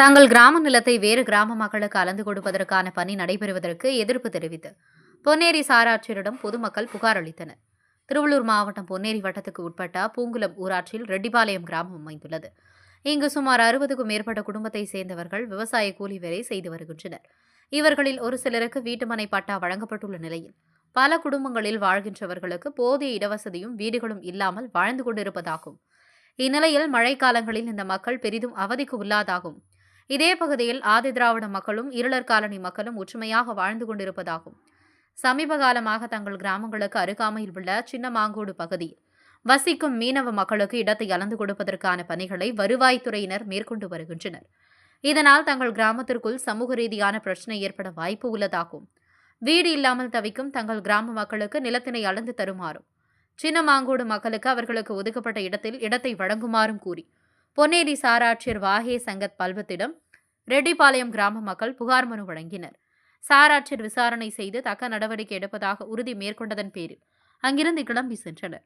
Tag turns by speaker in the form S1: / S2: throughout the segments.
S1: தங்கள் கிராம நிலத்தை வேறு கிராம மக்களுக்கு அளந்து கொடுப்பதற்கான பணி நடைபெறுவதற்கு எதிர்ப்பு தெரிவித்து பொன்னேரி சாராட்சியரிடம் பொதுமக்கள் புகார் அளித்தனர். திருவள்ளூர் மாவட்டம் பொன்னேரி வட்டத்துக்கு உட்பட்ட பூங்குளம் ஊராட்சியில் ரெட்டிபாளையம் கிராமம் அமைந்துள்ளது. இங்கு சுமார் அறுபதுக்கும் மேற்பட்ட குடும்பத்தை சேர்ந்தவர்கள் விவசாய கூலி வேலை செய்து வருகின்றனர். இவர்களில் ஒரு சிலருக்கு வீட்டுமனை பட்டா வழங்கப்பட்டுள்ள நிலையில் பல குடும்பங்களில் வாழ்கின்றவர்களுக்கு போதிய இடவசதியும் வீடுகளும் இல்லாமல் வாழ்ந்து கொண்டிருப்பதாகும். இந்நிலையில் மழைக்காலங்களில் இந்த மக்கள் பெரிதும் அவதிக்கு உள்ளாதாகும். இதே பகுதியில் ஆதி திராவிட மக்களும் இருளர் காலனி மக்களும் ஒற்றுமையாக வாழ்ந்து கொண்டிருப்பதாகும். சமீப காலமாக தங்கள் கிராமங்களுக்கு அருகாமையில் உள்ள சின்னமாங்கோடு பகுதியில் வசிக்கும் மீனவ மக்களுக்கு இடத்தை அளந்து கொடுப்பதற்கான பணிகளை வருவாய்த்துறையினர் மேற்கொண்டு வருகின்றனர். இதனால் தங்கள் கிராமத்திற்குள் சமூக ரீதியான பிரச்சனை ஏற்பட வாய்ப்பு உள்ளதாகும். வீடு இல்லாமல் தவிக்கும் தங்கள் கிராம மக்களுக்கு நிலத்தினை அளந்து தருமாறும் சின்னமாங்கோடு மக்களுக்கு அவர்களுக்கு ஒதுக்கப்பட்ட இடத்தில் இடத்தை வழங்குமாறும் கூறி பொன்னேரி சாராட்சியர் வாகே சங்கத் பல்வத்திடம் ரெட்டிப்பாளையம் கிராம மக்கள் புகார் மனு வழங்கினர். சாராட்சியர் விசாரணை செய்து தக்க நடவடிக்கை எடுப்பதாக உறுதி மேற்கொண்டதன் பேரில் அங்கிருந்து கிளம்பி சென்றனர்.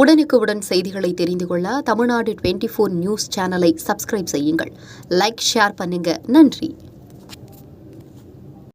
S2: உடனுக்குடன் செய்திகளை தெரிந்து கொள்ள தமிழ்நாடு டுவெண்ட்டி ஃபோர் நியூஸ் சேனலை சப்ஸ்கிரைப் செய்யுங்கள். லைக் ஷேர் பண்ணுங்க. நன்றி.